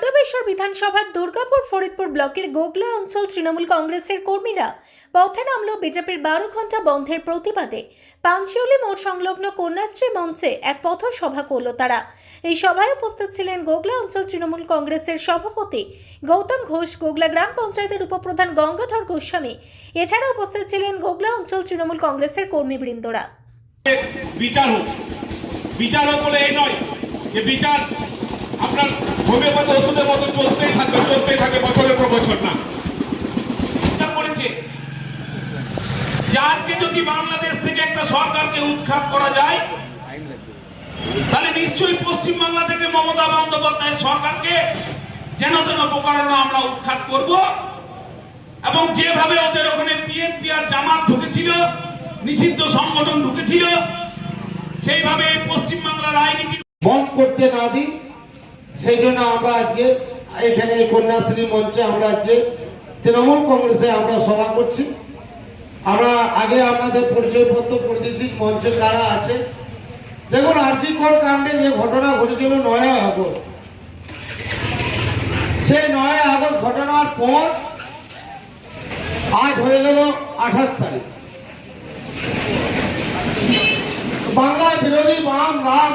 বিধানসভার দুর্গাপুর ফরিদপুর ব্লকের গোগলা অঞ্চল তৃণমূল কংগ্রেসের কর্মীরা পথে নামল বিজেপির বারো ঘণ্টা বন্ধের প্রতিবাদে। পাঞ্চিউলি মোড় সংলগ্ন কন্যাশ্রী মঞ্চে এক পথ সভা করল তারা। এই সভায় উপস্থিত ছিলেন গোগলা অঞ্চল তৃণমূল কংগ্রেসের সভাপতি গৌতম ঘোষ, গোগলা গ্রাম পঞ্চায়েতের উপপ্রধান গঙ্গাধর গোস্বামী। এছাড়া উপস্থিত ছিলেন গোগলা অঞ্চল তৃণমূল কংগ্রেসের কর্মীবৃন্দরা। বিচার হোক বিচার হোক বলে এই নয় যে বিচার হোমিওপ্যাথি ওষুধের মতো চলতেই থাকবে চলতেই থাকে বছরের পর বছর না। করেছে যে আজকে যদি বাংলাদেশ থেকে একটা সরকারকে উৎখাত করা যায় তাহলে নিশ্চয়ই পশ্চিম বাংলা থেকে মমতা বন্দ্যোপাধ্যায়ের সরকারকে যেন তেন প্রকারণ আমরা উৎখাত করব। এবং যেভাবে ওদের ওখানে বিএনপি আর জামাত ঢুকেছিল নিষিদ্ধ সংগঠন ঢুকেছিল সেইভাবে পশ্চিম বাংলার রাজনীতি বন্ধ করতে না দিই। সেই জন্য আমরা আজকে এখানে কন্যাশ্রী মঞ্চে আমরা আজকে তৃণমূল কংগ্রেসে আমরা সভা করছি। আমরা আগে আপনাদের পরিচয়পত্র করে দিয়েছি মঞ্চে কারা আছে। দেখুন আর্জিকর কাণ্ডে যে ঘটনা ঘটেছিল নয় আগস্ট। সেই নয় আগস্ট ঘটনার পর আজ হয়ে গেল আঠাশ তারিখ। বাংলায় বিরোধী বাম রাম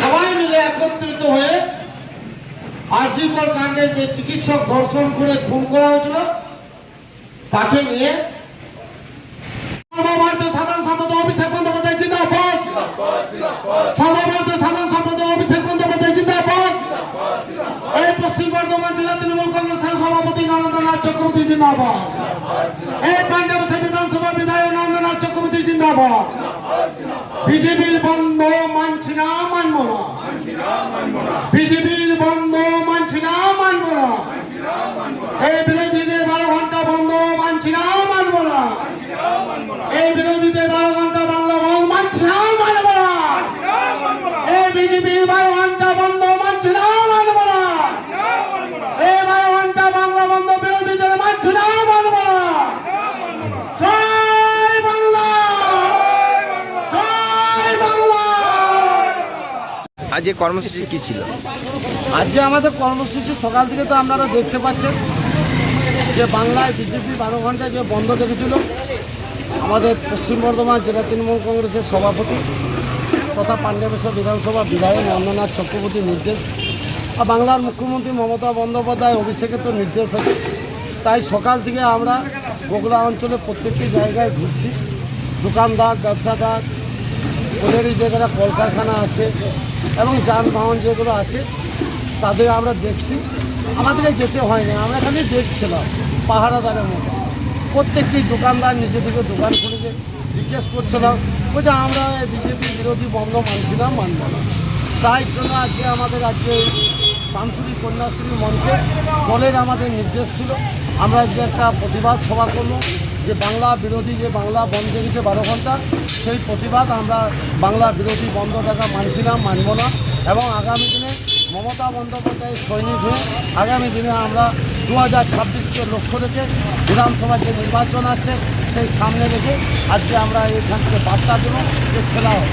সবাই মিলে একত্রিত হয়ে আর্জিকর কাণ্ডে যে চিকিৎসক ধর্ষণ করে খুন করা হয়েছিল, তাকে নিয়ে সাধারণ অভিষেক পশ্চিম বর্ধমান জেলা বিধানসভা বিধায়ক নরেন্দ্রনাথ চক্রবর্তী জিন্দাবাদ। বিজেপির বন্ধ মানছি না। না। বিজেপির বন্ধ মানছি না মানব না। এই বিরোধীদের আজ কর্মসূচি কি ছিল? আজকে আমাদের কর্মসূচি, সকাল থেকে তো আপনারা দেখতে পাচ্ছেন যে বাংলায় বিজেপি বারো ঘণ্টা যে বন্ধ রেখেছিল আমাদের পশ্চিম বর্ধমান জেলা তৃণমূল কংগ্রেসের সভাপতি তথা পাঞ্জাবেশ্বর বিধানসভা বিধায়ক নন্দনাথ চক্রবর্তীর নির্দেশ আর বাংলার মুখ্যমন্ত্রী মমতা বন্দ্যোপাধ্যায় অভিষেকের তো নির্দেশ আছে। তাই সকাল থেকে আমরা গোগলা অঞ্চলে প্রত্যেকটি জায়গায় ঘুরছি। দোকানদার, ব্যবসাদার ওদের এই জায়গাটা কলকারখানা আছে এবং যানবাহন যেগুলো আছে, তাদের আমরা দেখছি। আমাদেরকে যেতে হয়নি আমরা খালি দেখছিলাম পাহারাদারের মতো। প্রত্যেকটি দোকানদার নিজে থেকে দোকান খুলেছে জিজ্ঞেস করছিলাম, বলছে, আমরা বিজেপি বিরোধী বন্ধ মানছিলাম, মানব না। তাই জন্য আজকে আমাদের আজকে এই পানসুরি কন্যাশ্রী মঞ্চে দলের আমাদের নির্দেশ ছিল। আমরা আজকে একটা প্রতিবাদ সভা করল যে বাংলা বিরোধী, যে বাংলা বন্ধ গেছে বারো ঘণ্টা, সেই প্রতিবাদ আমরা বাংলা বিরোধী বন্ধ দেখা মানছিলাম, মানব না। এবং আগামী দিনে মমতা বন্দ্যোপাধ্যায় সৈনিক হয়ে আগামী দিনে আমরা দু হাজার ছাব্বিশকে লক্ষ্য রেখে বিধানসভা যে নির্বাচন আসছে, সেই সামনে রেখে আজকে আমরা এখান থেকে বার্তা দেবো যে খেলা হবে।